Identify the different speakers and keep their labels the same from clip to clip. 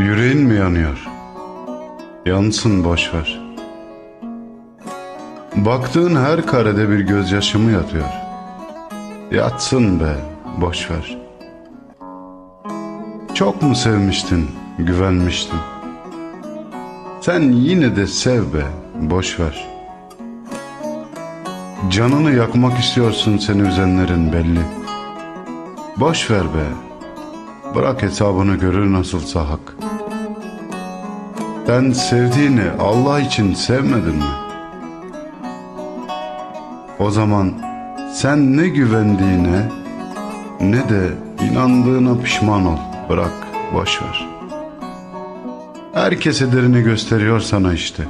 Speaker 1: Yüreğin mi yanıyor? Yansın boş ver. Baktığın her karede bir gözyaşı mı yatıyor? Yatsın be, boş ver. Çok mu sevmiştin, güvenmiştin? Sen yine de sev be, boş ver. Canını yakmak istiyorsun seni üzenlerin belli. Boş ver be. Bırak hesabını görür nasılsa hak. Sen sevdiğini Allah için sevmedin mi? O zaman sen ne güvendiğine ne de inandığına pişman ol. Bırak, boş ver. Herkes ederini gösteriyor sana işte.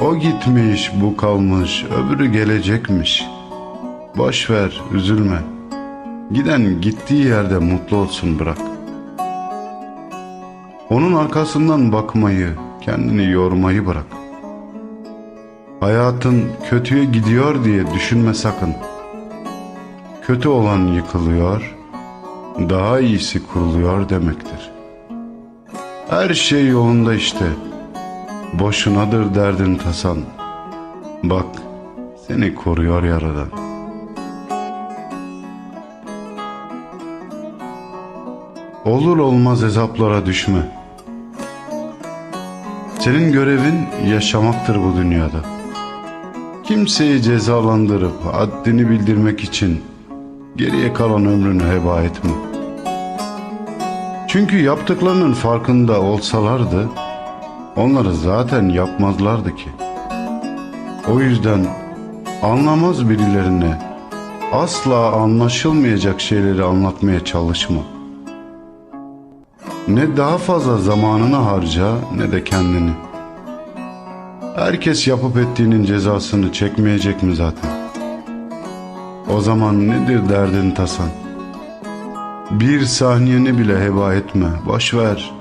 Speaker 1: O gitmiş, bu kalmış, öbürü gelecekmiş. Boş ver, üzülme. Giden gittiği yerde mutlu olsun bırak. Onun arkasından bakmayı, kendini yormayı bırak. Hayatın kötüye gidiyor diye düşünme sakın. Kötü olan yıkılıyor, daha iyisi kuruluyor demektir. Her şey yolunda işte. Boşunadır derdin tasan. Bak seni koruyor yaradan. Olur olmaz hesaplara düşme. Senin görevin yaşamaktır bu dünyada. Kimseyi cezalandırıp haddini bildirmek için geriye kalan ömrünü heba etme. Çünkü yaptıklarının farkında olsalardı onları zaten yapmazlardı ki. O yüzden anlamaz birilerine asla anlaşılmayacak şeyleri anlatmaya çalışma. Ne daha fazla zamanını harca ne de kendini. Herkes yapıp ettiğinin cezasını çekmeyecek mi zaten? O zaman nedir derdin tasan? Bir saniyeni bile heba etme, boş ver.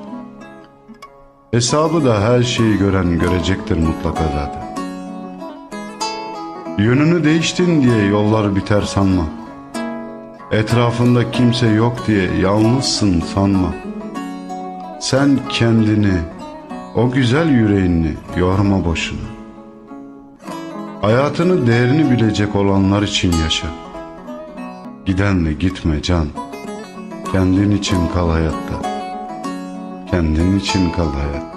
Speaker 1: Hesabı da her şeyi gören görecektir mutlaka zaten. Yönünü değiştin diye yollar biter sanma. Etrafında kimse yok diye yalnızsın sanma. Sen kendini, o güzel yüreğini yorma boşuna. Hayatını değerini bilecek olanlar için yaşa. Gidenle gitme can. Kendin için kal hayatta. Kendin için kal hayatta.